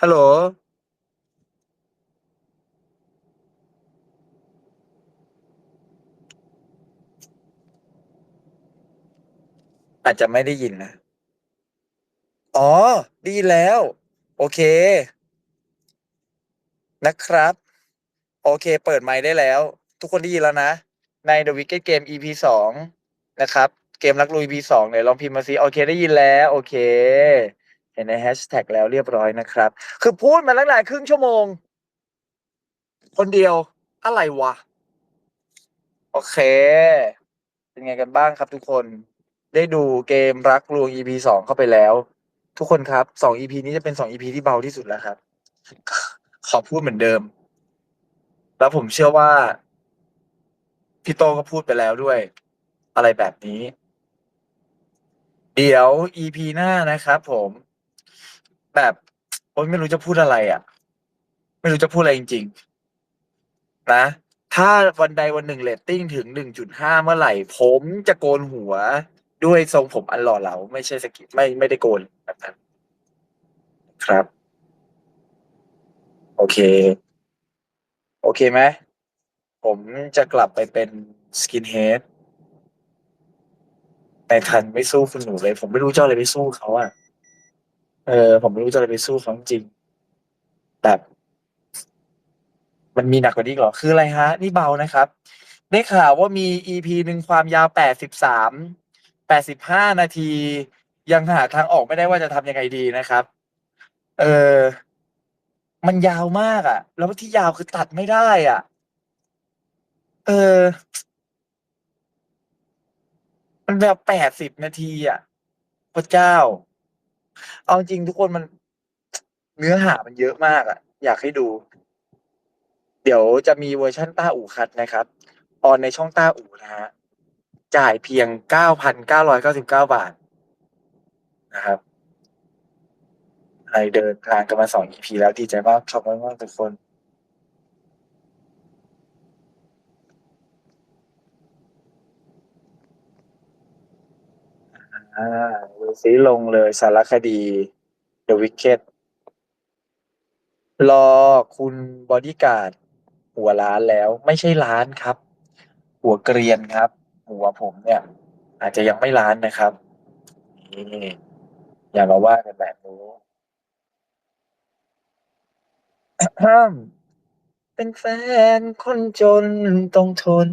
ฮัลโหล อาจจะไม่ได้ยินนะ อ๋อ ได้ยินแล้ว โอเค นะครับ โอเค เปิดไมค์ได้แล้ว ทุกคนได้ยินแล้วนะ ใน The Wicked Game EP สองนะครับ เกมรักลุย EP สองเนี่ยลองพิมพ์มาสิโอเค ได้ยินแล้ว โอเค เห็นในแฮชแท็กแล้วเรียบร้อยนะครับ คือพูดมาตั้งนานครึ่งชั่วโมง คนเดียวอะไรวะ โอเค เป็นไงกันบ้างครับทุกคนได้ดูเกมรักลวง EP สองเข้าไปแล้ว ทุกคนครับสอง EP นี้จะเป็นสอง EP ที่เบาที่สุดแล้วครับ ขอพูดเหมือนเดิม แล้วผมเชื่อว่า พี่โตก็พูดไปแล้วด้วย อะไรแบบนี้ เดี๋ยว EP หน้านะครับผม แบบโอ๊ยไม่รู้จะพูดอะไรอะ ไม่รู้จะพูดอะไรจริง ๆ นะ ถ้าวันใดวันหนึ่งเรตติ้งถึง1.5เมื่อไหร่ ผมจะโกนหัวด้วยทรงผมอันหล่อเหลาไม่ใช่สกิปไม่ไม่ได้โกนแบบนั้นครับ โอเค โอเคไหมผมจะกลับไปเป็นสกินเฮดในทันไม่สู้คุณหนูเลย ผมไม่รู้จะเอาอะไรไปสู้เขาอะ เออ ผมไม่รู้จะไปสู้เขาจริงแบบมันมีหนักกว่านี้อีกเหรอ คืออะไรฮะ นี่เบานะครับ ได้ข่าวว่ามี EP หนึ่งความยาว 83 85 นาที ยังหาทางออกไม่ได้ว่าจะทำยังไงดีนะครับ เออ มันยาวมากอะแล้วที่ยาวคือตัดไม่ได้อะ เออ มันแบบ 80 นาทีอะพระเจ้า เอาจริงทุกคนมัน เนื้อหามันเยอะมากอะอยากให้ดู เดี๋ยวจะมีเวอร์ชันต้าอู่คัดนะครับ ออนในช่องต้าอู่นะฮะ จ่ายเพียงเก้าพันเก้าร้อยเก้าสิบเก้าบาท นะครับใครเดินทางกันมาสอง EP แล้วดีใจมากขอบคุณมากทุกคน อ่าดูซิลงเลยสารคดี The Wicked รอคุณบอดี้การ์ดหัวล้านแล้ว ไม่ใช่ล้านครับ หัวเกรียนครับ หัวผมเนี่ย อาจจะยังไม่ล้านนะครับนี่อย่ามาว่ากันแบบนี้เป็นแฟนคนจนต้องทน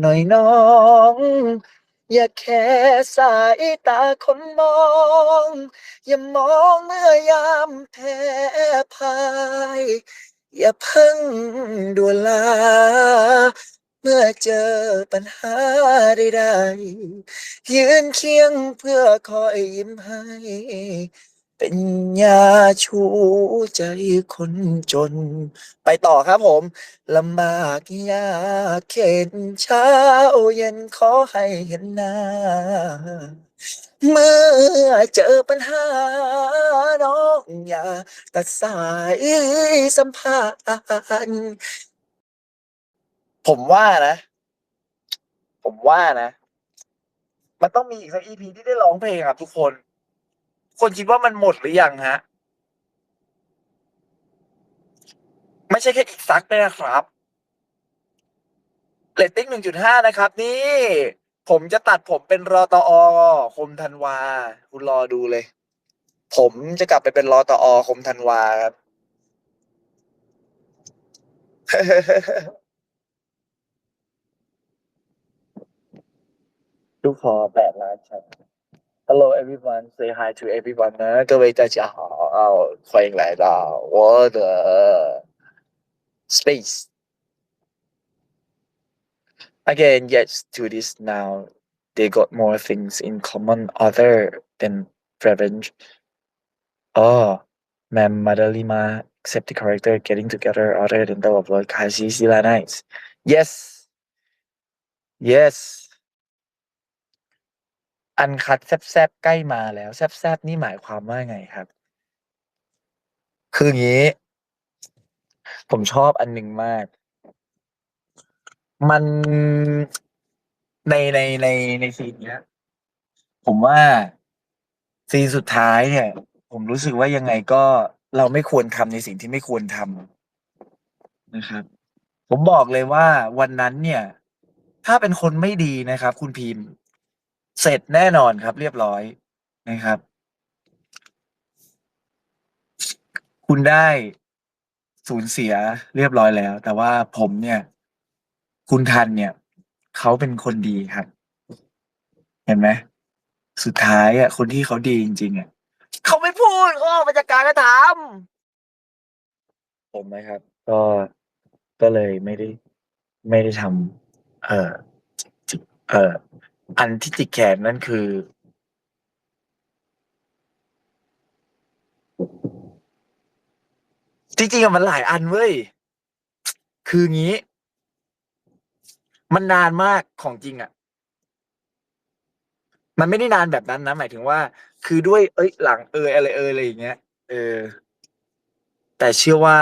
หน่อยน้อง อย่าแค่สายตาคนมอง อย่ามองเมื่อยามแพ้พาย อย่าเพิ่งด่วนลา เมื่อเจอปัญหาใดๆยืนเคียงเพื่อคอยยิ้มให้ เป็นยาชูใจคนจน ไปต่อครับผมลำบากยากเข็นเช้าเย็นขอให้เห็นหน้า เมื่อเจอปัญหา น้องอย่าตัดสายสัมพันธ์ผมว่านะ ผมว่านะ มันต้องมีอีกสักอีพีที่ได้ร้องเพลงครับทุกคน คนคิดว่ามันหมดหรือยังฮะ ไม่ใช่แค่อีกซักด้นะครับเรตติ้งหนึ่งจุดห้านะครับ นี่ ผมจะตัดผมเป็นรอตอคมธันวา คุณรอดูเลย ผมจะกลับไปเป็นรอตอคมธันวาครับลูกคอแปดล้านครับ Hello everyone, say hi to everyone นะ各位大家好欢迎来到我的 space. Again, yes, to this now, they got more things in common other than revenge. Oh, Ma'am Madalima, accept the character getting together other than the of Lord Kashi Sila Knights. Yes. Yes. อันคัดแซบ ๆ ใกล้มาแล้ว แซบ ๆ นี่หมายความว่าไงครับ คืออย่างนี้ ผมชอบอันหนึ่งมาก มันในในในในซีนเนี้ย ผมว่าซีนสุดท้ายเนี่ย ผมรู้สึกว่ายังไงก็เราไม่ควรทำในสิ่งที่ไม่ควรทำนะครับ ผมบอกเลยว่าวันนั้นเนี่ย ถ้าเป็นคนไม่ดีนะครับ คุณพิมพ์ เสร็จแน่นอนครับ เรียบร้อยนะครับ คุณได้สูญเสียเรียบร้อยแล้ว แต่ว่าผมเนี่ย คุณทันเนี่ย เขาเป็นคนดีครับ เห็นไหมสุดท้ายอะ คนที่เขาดีจริงๆอะเขาไม่พูดอ้อมาจากการกระทำผมนะครับ ก็ก็เลยไม่ได้ ไม่ได้ทำเอ่อจิกเอ่อ อันที่จิกแขนนั่นคือ จริงๆอะมันหลายอันเว้ย คืองี้ มันนานมากของจริงอะมันไม่ได้นานแบบนั้นนะ หมายถึงว่า คือด้วย เอ้ย หลังเอยอะไรเอยอะไรอย่างเงี้ย เออ แต่เชื่อว่า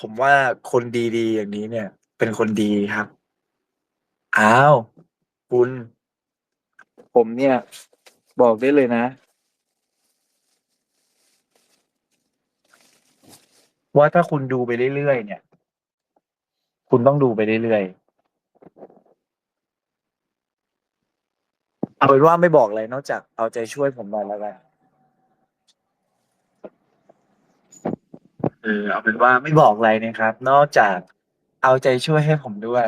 ผมว่าคนดีๆอย่างนี้เนี่ย เป็นคนดีครับ อ้าว คุณ ผมเนี่ย บอกได้เลยนะ ว่าถ้าคุณดูไปเรื่อยๆเนี่ย คุณต้องดูไปเรื่อยๆเอาเป็นว่าไม่บอกอะไรนอกจากเอาใจช่วยผมหน่อยแล้วกันเออเอาเป็นว่าไม่บอกอะไรนะครับ นอกจากเอาใจช่วยให้ผมด้วย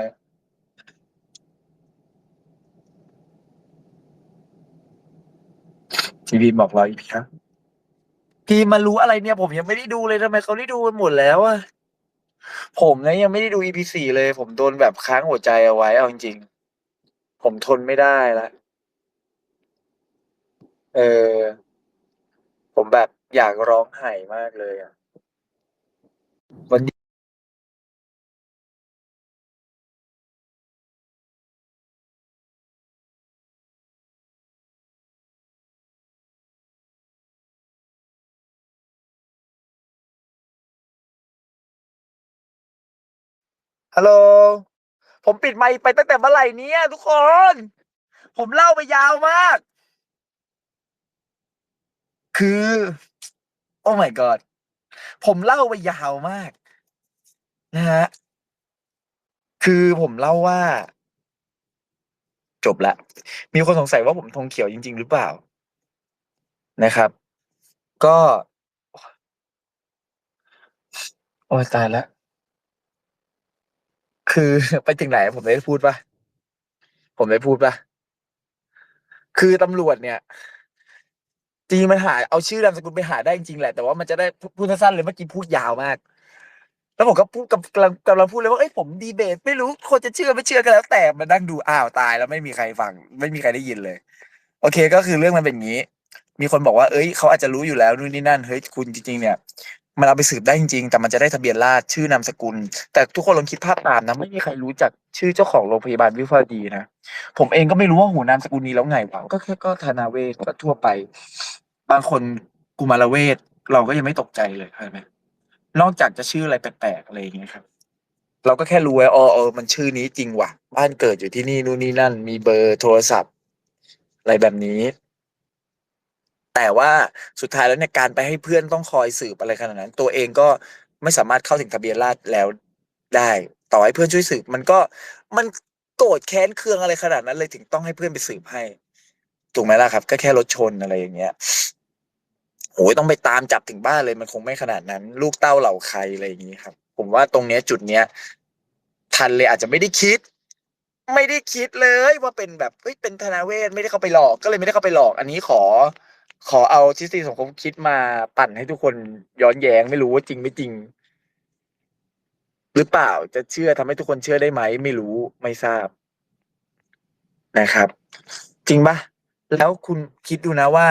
ทีวีบอกรออีกครับพีมมารู้อะไรเนี่ย ผมยังไม่ได้ดูเลยทำไมเขาได้ดูกันหมดแล้วอะผมเนี่ยยังไม่ได้ดู EP สี่เลย ผมโดนแบบค้างหัวใจเอาไว้เอาจริงๆผมทนไม่ได้แล้วเออ ผมแบบอยากร้องไห้มากเลยอะ ฮัลโหล ผมปิดไมค์ไปตั้งแต่เมื่อไหร่เนี่ยทุกคน ผมเล่าไปยาวมาก คือ โอ้ my god ผมเล่าไปยาวมาก นะฮะ คือผมเล่าว่า จบล้วมีคนสงสัยว่าผมธงเขียวจริง ๆ หรือเปล่า?นะครับ ก็ โอ๊ยตายแล้ว คือไปถึงไหนผมได้พูดปล่า?ผมได้พูดปล่า?คือตำรวจเนี่ย จริงมันหา เอาชื่อนามสกุลไปหาได้จริงแหละ แต่ว่ามันจะได้พูดสั้นๆเลยเมื่อกี้พูดยาวมาก แล้วผมก็พูดกำกำลังกำลังพูดเลยว่าเฮ้ยผมดีเบต ไม่รู้คนจะเชื่อไม่เชื่อก็แล้วแต่มานั่งดูอ้าวตายแล้วไม่มีใครฟัง ไม่มีใครได้ยินเลย โอเคก็คือเรื่องมันเป็นอย่างงี้ มีคนบอกว่าเฮ้ยเขาอาจจะรู้อยู่แล้วนู่นนี่นั่นเฮ้ยคุณจริง ๆ เนี่ย มันเอาไปสืบได้จริงๆ แต่มันจะได้ทะเบียนราษชื่อนามสกุล แต่ทุกคนลองคิดภาพตามนะ ไม่มีใครรู้จักชื่อเจ้าของโรงพยาบาลวิภาวดีนะ ผมเองก็ไม่รู้ว่าโอ้โฮนามสกุลนี้แล้วไงวะ ก็แค่ก็ธนาเวชก็ทั่วไป บางคนกุมารเวชเราก็ยังไม่ตกใจเลยเข้าใจไหมนอกจากจะชื่ออะไรแปลกๆอะไรอย่างเงี้ยครับ เราก็แค่รู้ไว้อ้อเออมันชื่อนี้จริงว่ะ บ้านเกิดอยู่ที่นี่นู่นนี่นั่น มีเบอร์โทรศัพท์ อะไรแบบนี้ แต่ว่าสุดท้ายแล้วเนี่ยการไปให้เพื่อนต้องคอยสืบอะไรขนาดนั้น ตัวเองก็ไม่สามารถเข้าถึงทะเบียนราษฎรแล้วได้ ต่อให้เพื่อนช่วยสืบมันก็มันโกรธแค้นเคืองอะไรขนาดนั้นเลยถึงต้องให้เพื่อนไปสืบให้ถูกไหมล่ะครับ ก็แค่รถชนอะไรอย่างเงี้ยโอ้โฮต้องไปตามจับถึงบ้านเลยมันคงไม่ขนาดนั้น ลูกเต้าเหล่าใครอะไรอย่างงี้ครับ ผมว่าตรงเนี้ยจุดเนี้ย ทันเลยอาจจะไม่ได้คิด ไม่ได้คิดเลยว่าเป็นแบบเฮ้ยเป็นธนาเวชไม่ได้เข้าไปหลอก ก็เลยไม่ได้เข้าไปหลอก อันนี้ขอ ขอเอาทฤษฎีสมคบคิดมาปั่นให้ทุกคนย้อนแย้งไม่รู้ว่าจริงไม่จริง หรือเปล่าจะเชื่อทำให้ทุกคนเชื่อได้ไหม ไม่รู้ไม่ทราบนะครับ จริงปล่า?แล้วคุณคิดดูนะว่า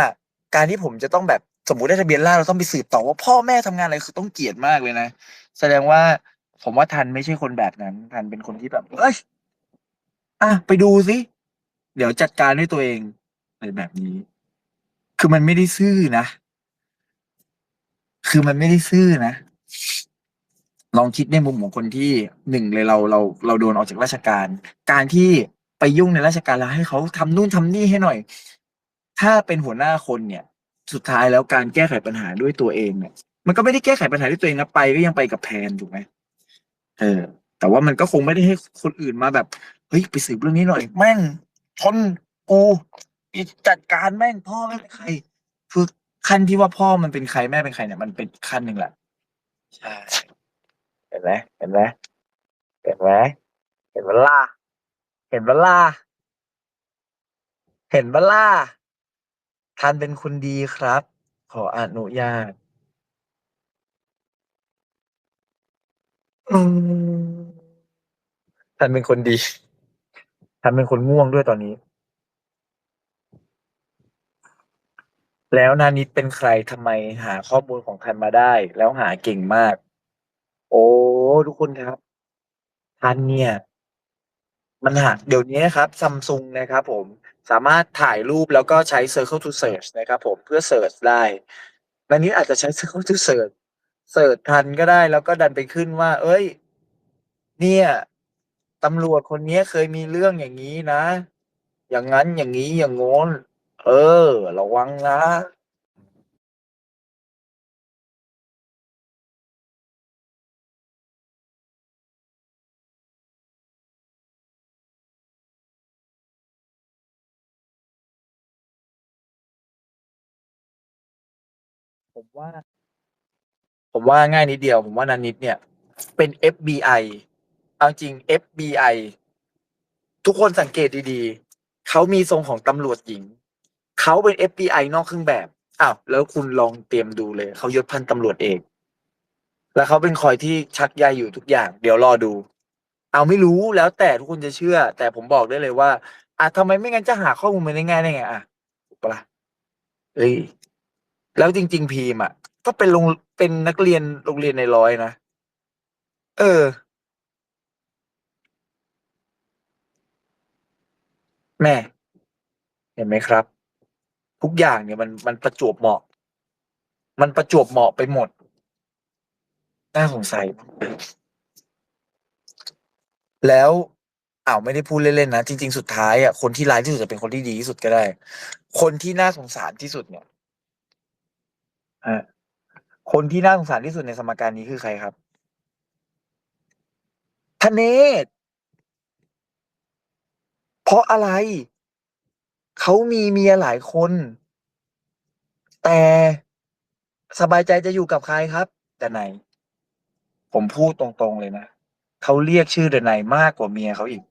การที่ผมจะต้องแบบสมมติได้ทะเบียนราเราต้องไปสืบต่อว่าพ่อแม่ทำงานอะไรคือต้องเกลียดมากเลยนะแสดงว่าผมว่าทันไม่ใช่คนแบบนั้น ทันเป็นคนที่แบบเฮ้ยอาไปดูสิเดี๋ยวจัดการด้วยตัวเองอะไรแบบนี้ คือมันไม่ได้ซื่อนะ คือมันไม่ได้ซื่อนะ ลองคิดในมุมของคนที่1เลยเราเราเราโดนออกจากราชการ การที่ไปยุ่งในราชการแล้วให้เขาทำนู่นทำนี่ให้หน่อย ถ้าเป็นหัวหน้าคนเนี่ย สุดท้ายแล้วการแก้ไขปัญหาด้วยตัวเองเนี่ย มันก็ไม่ได้แก้ไขปัญหาด้วยตัวเองนะไปก็ยังไปกับแพนถูกไหมเออ แต่ว่ามันก็คงไม่ได้ให้คนอื่นมาแบบเฮ้ยไปสืบเรื่องนี้หน่อย แม่งชนกู จัดการแม่งพ่อแม่งเป็นใคร คือขั้นที่ว่าพ่อมันเป็นใครแม่เป็นใครเนี่ยมันเป็นอีกขั้นหนึ่งแหละใช่เห็นไหมเห็นไหมเห็นไหมเห็นเวลาเห็นเวลาเห็นเวลาท่านเป็นคนดีครับ ขออนุญาตอืมท่านเป็นคนดีท่านเป็นคนง่วงด้วยตอนนี้ แล้วนานิดเป็นใครทำไมหาข้อมูลของท่านมาได้ แล้วหาเก่งมาก โอ้ ทุกคนครับท่านเนี่ย มันหาเดี๋ยวนี้ครับซัมซุงนะครับผมสามารถถ่ายรูปแล้วก็ใช้ Circle to Search นะครับผมเพื่อเสิร์ชได้นานิดอาจจะใช้ Circle to Search เสิร์ชทันก็ได้แล้วก็ดันไปขึ้นว่า เอ้ย เนี่ยตำรวจคนนี้เคยมีเรื่องอย่างนี้นะ อย่างนั้นอย่างนี้อย่างโน้น เออ ระวังนะ ผมว่า ผมว่าง่ายนิดเดียว ผมว่านานิดเนี่ย เป็น FBI เอาจริง FBI ทุกคนสังเกตดีๆ เขามีทรงของตำรวจหญิง เขาเป็น FBI นอกเครื่องแบบอ้าวแล้วคุณลองเตรียมดูเลย เขายศพันตำรวจเอกแล้วเขาเป็นคอยที่ชักใยอยู่ทุกอย่าง เดี๋ยวรอดู เอาไม่รู้แล้วแต่ทุกคนจะเชื่อ แต่ผมบอกได้เลยว่าอะทำไมไม่งั้นจะหาข้อมูลมาได้ง่ายได้ไงอะถูกปะล่ะเอ้ยแล้วจริง ๆ พีมอะ ก็เป็นโรงเป็นนักเรียนโรงเรียนในร้อยนะเออ แม่ เห็นไหมครับ ทุกอย่างเนี่ยมันมันประจวบเหมาะ มันประจวบเหมาะไปหมด น่าสงสัย แล้วอ้าวไม่ได้พูดเล่นๆนะจริง ๆ สุดท้ายอะคนที่ร้ายที่สุดจะเป็นคนที่ดีที่สุดก็ได้ คนที่น่าสงสารที่สุดเนี่ยฮะคนที่น่าสงสารที่สุดในสมการนี้คือใครครับธเนศเพราะอะไร เขามีเมียหลายคน แต่สบายใจจะอยู่กับใครครับดนัยผมพูดตรงๆเลยนะเขาเรียกชื่อดนัยมากกว่าเมียเขาอีก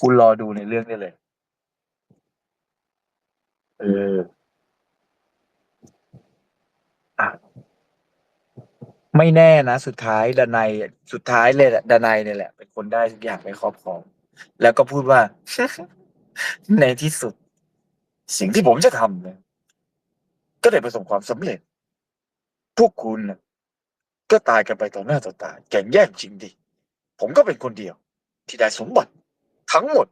คุณรอดูในเรื่องได้เลย เอออะไม่แน่นะ สุดท้ายดนัยสุดท้ายเลยแหละดนัยเนี่ยแหละ เป็นคนได้ทุกอย่างไปครอบครอง แล้วก็พูดว่า ในที่สุด สิ่งที่ผมจะทำเนี่ยก็ได้ประสบความสำเร็จ พวกคุณนะก็ตายกันไปต่อหน้าต่อตาแก่งแย่งจริงดิ ผมก็เป็นคนเดียว ที่ได้สมบัติทั้งหมด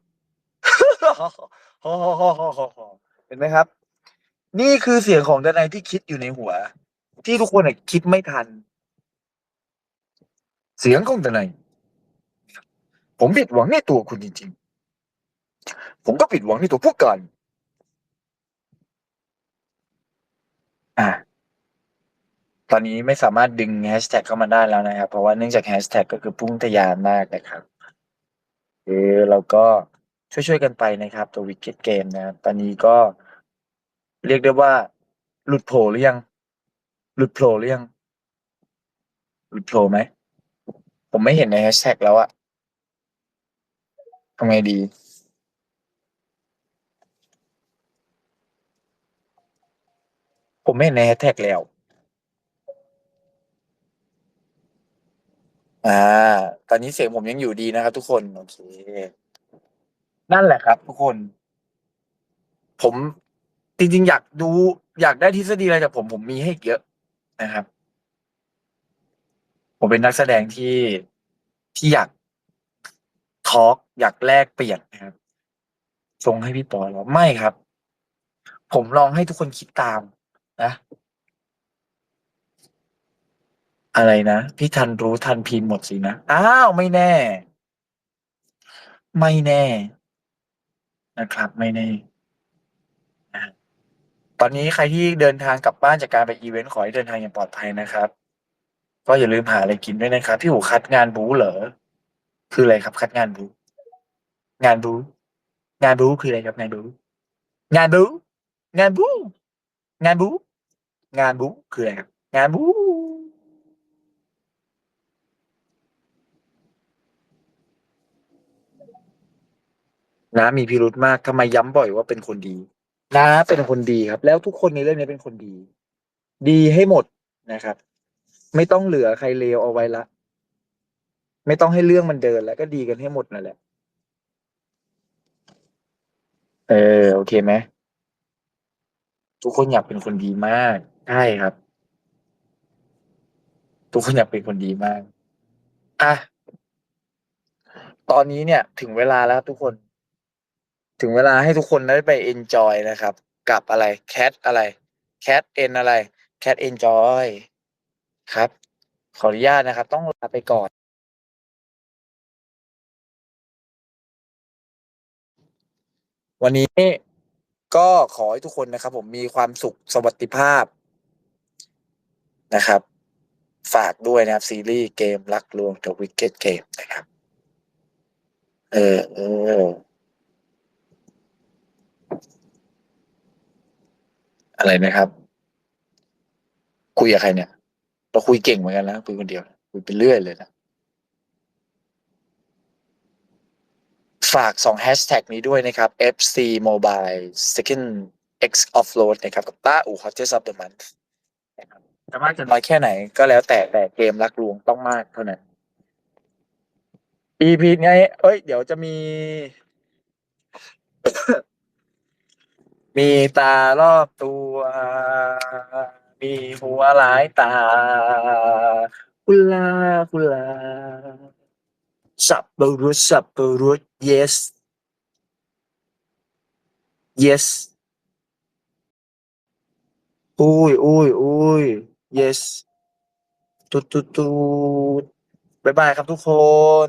เห็นไหมครับ นี่คือเสียงของดนัยที่คิดอยู่ในหัว ที่ทุกคนคิดไม่ทัน เสียงของดนัยผมผิดหวังในตัวคุณจริง ๆ ผมก็ผิดหวังในตัวพวกกัน อะตอนนี้ไม่สามารถดึงแฮชแท็กเข้ามาได้แล้วนะครับ เพราะว่าเนื่องจากแฮชแท็กก็คือพุ่งทะยานมากนะครับเออเราก็ช่วยๆกันไปนะครับ ตัววิกเก็ตเกมนะครับตอนนี้ก็เรียกได้ว่า หลุดโผล่หรือยัง หลุดโผล่หรือยัง หลุดโผล่ไหม ผมไม่เห็นในแฮชแท็กแล้วอะทำไงดี ผมไม่เห็นในแฮชแท็กแล้ว อ่า ตอนนี้เสียงผมยังอยู่ดีนะครับทุกคน โอเค นั่นแหละครับ ทุกคน ผมจริงๆ อยากดูอยากได้ทฤษฎีอะไรจากผมผมมีให้เยอะนะครับ ผมเป็นนักแสดงที่ที่อยากทอล์กอยากแลกเปลี่ยนนะครับส่งให้พี่ปอแล้วไม่ครับ ผมลองให้ทุกคนคิดตาม นะ อะไรนะ พี่ทันรู้ทันพิมพ์หมดสินะ อ้าว ไม่แน่ ไม่แน่ นะครับ ไม่แน่ตอนนี้ใครที่เดินทางกลับบ้านจากการไปอีเวนต์ขอให้เดินทางอย่างปลอดภัยนะครับ ก็อย่าลืมหาอะไรกินด้วยนะครับ พี่หูคัดงานบูเหรอ คืออะไรครับ คัดงานบู งานบู งานบูคืออะไรครับงานบู งานบู งานบู งานบู งานบูคืออะไรครับงานบูน้ามีพิรุธมากทำไมย้ำบ่อยว่าเป็นคนดีน้าเป็นคนดีครับ แล้วทุกคนในเรื่องนี้เป็นคนดี ดีให้หมดนะครับ ไม่ต้องเหลือใครเลวเอาไว้ละ ไม่ต้องให้เรื่องมันเดินแล้วก็ดีกันให้หมดนั่นแหละ เออ โอเคไหมทุกคนอยากเป็นคนดีมาก ใช่ครับ ทุกคนอยากเป็นคนดีมาก อะ ตอนนี้เนี่ย ถึงเวลาแล้วทุกคน ถึงเวลาให้ทุกคนได้ไป enjoy นะครับ กับอะไร cat อะไร cat n อะไร cat enjoy ครับ ขออนุญาตนะครับ ต้องลาไปก่อนวันนี้ก็ขอให้ทุกคนนะครับ ผมมีความสุขสวัสดิภาพ นะครับ ฝากด้วยนะครับ ซีรีส์เกมรักลวง The Wicked Game นะครับ เออเอออะไรนะครับ คุยกับใครเนี่ย เราคุยเก่งเหมือนกันนะคุยคนเดียว คุยไปเรื่อยเลยนะฝากสองแฮชแท็กนี้ด้วยนะครับ FC Mobile Second X Offload นะครับ กับต้าอู Hottest of the Month นะครับ จะมากจะน้อยแค่ไหนก็แล้วแต่แต่เกมรักลวงต้องมากเท่านั้น EP นี้เอ้ย เดี๋ยวจะมี มีตารอบตัว มีหัวหลายตาคุลาคุลาสับปะรุดสับปะรุด yes yes อุ้ยอุ้ยอุ้ย yes ตุดตุดตุดบ๊ายบายครับทุกคน